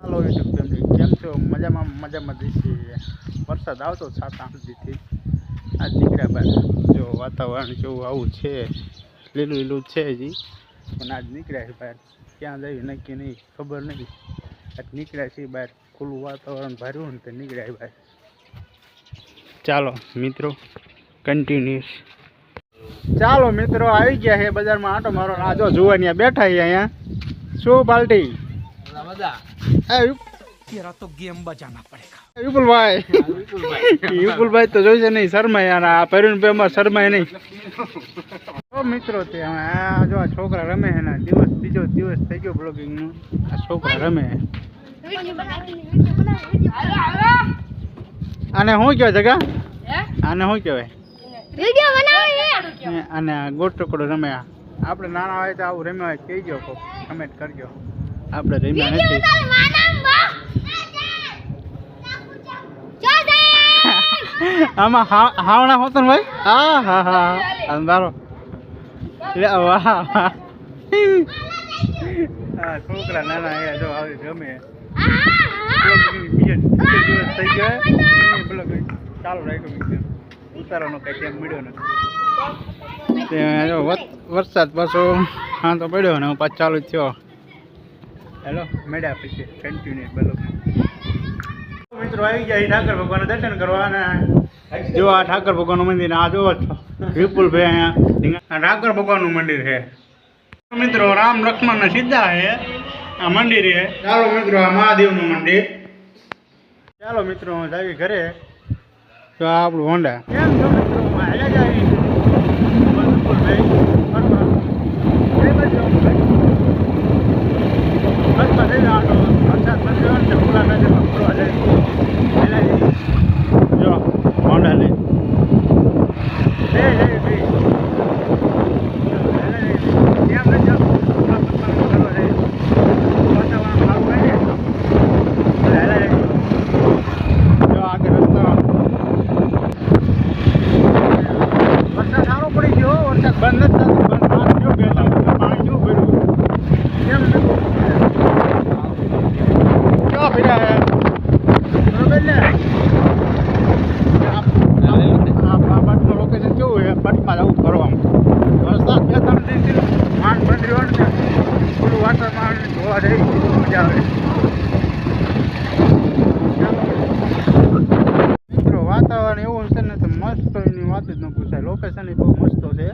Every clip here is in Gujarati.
હાલો યુટ્યુબ ફેમિલી કેમ છો? મજામાં મજામાં જઈશે વરસાદ આવતો સાત આઠ દીથી. આજ નીકળ્યા જો વાતાવરણ જેવું આવું છે, લીલું લીલું છે હજી. પણ આજ નીકળ્યા છે બહાર ક્યાં જઈએ, નક્કી નહીં, ખબર નહીં. આજ નીકળ્યા છે બહાર ખુલ્લું વાતાવરણ ભર્યું ને તો નીકળ્યા બહાર ચાલો, મિત્રો કન્ટિન્યુઅસ ચાલો, મિત્રો, આવી ગયા છે બજારમાં. આટો મારો, આ જો ત્યાં બેઠા અહીંયા. શું, પાલટી? એ તેરા તો તો જોઈશે નહીં શરમાય આ પહેર્યું પે અમારે નહીં. તો મિત્રો તે આ જો આ છોકરા રમે છે દિવસ બીજો દિવસ થઈ ગયો બ્લોગિંગનો આ છોકરા રમે આને શું કહેવાય જગા? આને શું કહેવાય? અને ગોટ ટુકડો રમ્યા આપણે નાના હોય તો આવું રમ્યા હોય કહેજો કોક કમેન્ટ કરજો. આપણે રમ્યા નથી. આમાં હાવણા હોતો ભાઈ? હા હા હા. અંધારો વાહ વાહ. છોકરા નાના જો આવી ગમે થઈ ગયો પેલો ચાલુ રાખ્યો ઉતારવાનો કંઈ ટાઈમ મળ્યો નથી વરસાદ પાછો હા તો પડ્યો ને હું પાછો ચાલુ જ થયો. હેલો મેળ્યા પછી. કન્ટિન્યુ બોલો. મિત્રો આવી ગયા ઠાકર ભગવાનના દર્શન કરવા અને જો આ ઠાકર ભગવાનનું મંદિર, આ જોવો છો. વિપુલભાઈ અહીંયા. ઠાકર ભગવાનનું મંદિર છે. મિત્રો, રામ લક્ષ્મણ સીધા છે. આ મંદિર છે. ચાલો મિત્રો, આ મહાદેવનું મંદિર. ચાલો મિત્રો જાવી ઘરે. તો આપણું હોન્ડા. કેમ છો મિત્રો? હાલ્યા જાય વિપુલભાઈ Ich weiß nicht, was ich da મસ્ત એની વાત જ ન પૂછાય. લોકેશન બહુ મસ્ત છે.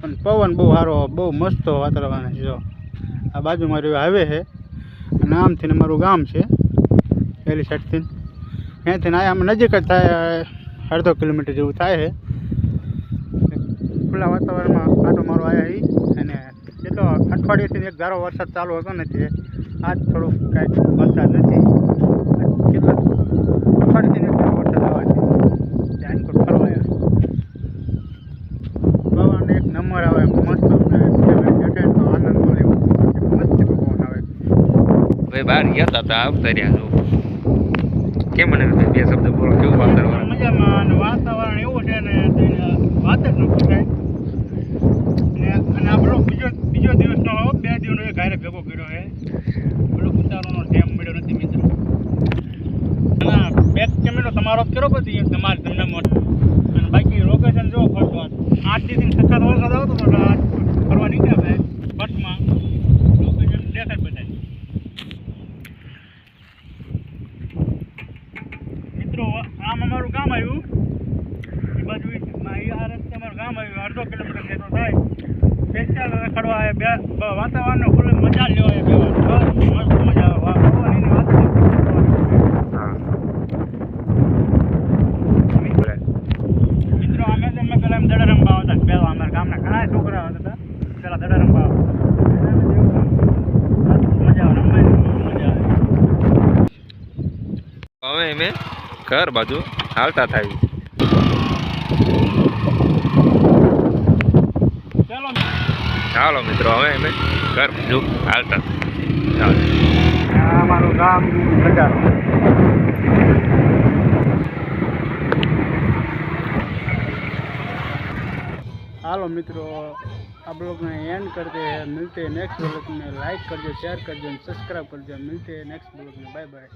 પણ પવન બહુ સારો, બહુ મસ્ત વાતાવરણ છે, જો. આ બાજુ મારી હાઈવે છે. અને આમથી ને મારું ગામ છે પેલી સાઈડથી ત્યાંથી ને આમ નજીક જ થાય, અડધો કિલોમીટર જેવું થાય છે. ખુલ્લા વાતાવરણમાં આટો મારો આવ્યા એ અને એટલો અઠવાડિયેથી એક ગારો વરસાદ ચાલુ હતો ને તે, આજ થોડુંક કાંઈક વરસાદ નથી. કેટલા અઠવાડિયેથી એક ધારો વરસાદ આવે છે ત્યાં કોઈ ફરવા આવ્યા પવન એક નંબર આવે મસ્ત ને જટે તો આનંદ મળે એવું. મસ્ત પવન આવે ભાઈ, બહાર ગયા હતા તા આવતા રહ્યા છો કેમ મને બે શબ્દ બોલો, કેવું વાતાવરણ? મજામાં વાતાવરણ એવું છે ને વાત જ ન પૂછાય અને આપણો બીજો બીજો દિવસનો બે દિવસનો એક ઘરે ભેગો છે. પેલો ઉતારવાનો ટેમ મળ્યો નથી મિત્રો. બેક કેમેરો તમારો કર્યો પછી તમારે તમને મોટો અને બાકી લોકેશન જો ફરતો આઠ દિવસથી સખત વરસાદ આવતો હતો એટલે આજ ફરવા નીકળ્યા ભાઈ બસમાં લોકેશન દેખાય બધા મિત્રો આમ અમારું ગામ આવ્યું એ બાજુ ઈ- આ રસ્તે અમારું ગામ આવ્યું અડધો કિલોમીટર જેટલો થાય. સ્પેશિયલ રખડવા આવે બે વાતાવરણનો ફૂલ મજા લેવો એ બે મસ્ત મજા આવે વાત મિત્રો અમે તો અમે પેલા એમ દડા રમવા આવતા પહેલા અમારા ગામના ઘણા છોકરા હતા. પેલા દડા રમવા આવતા મજા આવે રમવાની મજા આવે. હવે અમે ઘર બાજુ હાલતા થાય ચાલો ચાલો મિત્રો, હવે અમે ઘર જો હાલતા. ચાલો. અમારું ગામ હાલો મિત્રો, આ બ્લોગને એન્ડ કરતે મિલતે નેક્સ્ટ બ્લોગને લાઈક કરજો શેર કરજો અને સબસ્ક્રાઈબ કરજો. મિલતે નેક્સ્ટ બ્લોગને. Bye bye